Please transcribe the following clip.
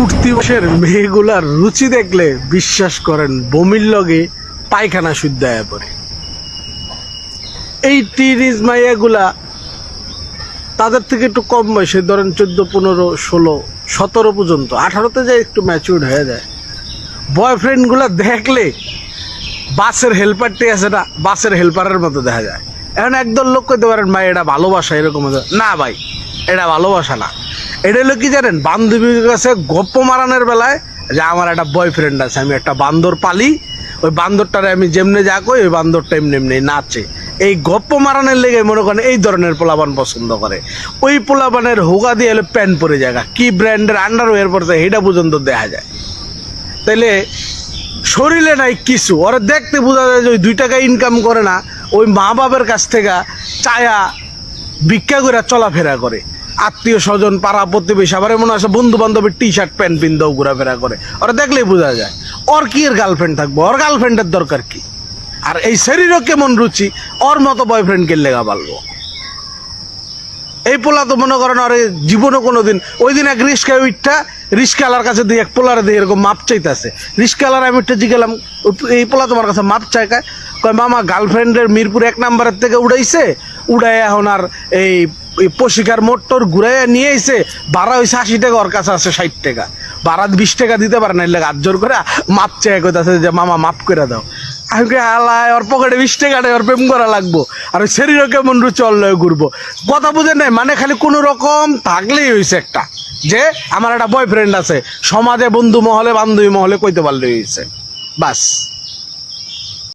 উঠতি বসের মেয়েগুলার রুচি দেখলে বিশ্বাস করেন বমির লগে পায়খানা শুদ্ধ হয়ে পড়ে। এই টিনিজ মাইয়াগুলা তাদের থেকে একটু কম বয়সে, ধরেন চোদ্দ, পনেরো, ষোলো, সতেরো পর্যন্ত, আঠারোতে যায় একটু ম্যাচিউর হয়ে যায়। বয়ফ্রেন্ডগুলা দেখলে বাসের হেল্পারটি আছে না, বাসের হেল্পারের মতো দেখা যায়। এখন একদল লোক কইতে পারেন, ভাই, এটা ভালোবাসা, এরকম না, ভাই, এটা ভালোবাসা না। এটা হলো কি জানেন? বান্ধবীর কাছে গপ্প মারানোর বেলায় যে আমার একটা বয়ফ্রেন্ড আছে, আমি একটা বান্দর পালি, ওই বান্দরটারে আমি যেমনে যা কই, ওই বান্দরটা এমনি এমনি নাচে। এই গপ্প মারানোর লেগে মনে করেন এই ধরনের পোলাবান পছন্দ করে। ওই পোলাবানের হুগা দিয়ে হলে প্যান্ট পরে জায়গা কি ব্র্যান্ডের আন্ডারওয়্যার পরছে এটা পর্যন্ত দেখা যায়। তাইলে শরীরে নাই কিছু। ওরা দেখতে বোঝা যায় যে ওই দুই টাকা ইনকাম করে না, ওই মা বাবার কাছ থেকে চায়া ভিক্ষা করে চলাফেরা করে। আত্মীয় স্বজন, পাড়া প্রতিবেশী, আবার মনে আছে বন্ধু বান্ধবের টি শার্ট প্যান্ট পিন্দাও ঘোরাফেরা করে। ওরা দেখলেই বোঝা যায়, ওর কি এর গার্লফ্রেন্ড থাকব? ওর গার্লফ্রেন্ডের দরকার কি? আর এই শরীরও কেমন রুচি, ওর মতো বয়ফ্রেন্ডকে লেগা পারব এই পোলা তো মনে করেন আরে জীবনও কোনো দিন ওই দিন এক রিক্সা উইটটা রিক্সাওয়ালার কাছে দিয়ে এক পোলারে দিয়ে এরকম মাপ চাইতেছে। রিক্সাওয়ালার আমি একটু জিগেলাম এই পোলা তোমার কাছে মাপ চাই কায় কয়, মামা গার্লফ্রেন্ডের মিরপুর এক নাম্বারের থেকে উড়াইছে উড়াই এখন আর এই এই পশিকার মোটর ঘুরাইয়া নিয়ে এসে ভাড়া হয়েছে আশি টাকা, ওর কাছে আছে ষাট টাকা। ভাড়া বিশ টাকা দিতে পারে না হাত জোর করে, মাপ চাই কইতাছে যে, মামা, মাপ করে দাও। আমি আলায় ওর পকেটে বিশ টাকা নেই, ওর প্রেম করা লাগবো। আর ওই শরীরও কেমন রুচি অল্লয়ে ঘুরবো। কথা বুঝে নাই মানে খালি কোনো রকম থাকলেই হয়েছে একটা। যে, আমার একটা বয়ফ্রেন্ড আছে, সমাজে বন্ধু মহলে, বান্ধবী মহলে কইতে পারলেই হয়েছে বাস।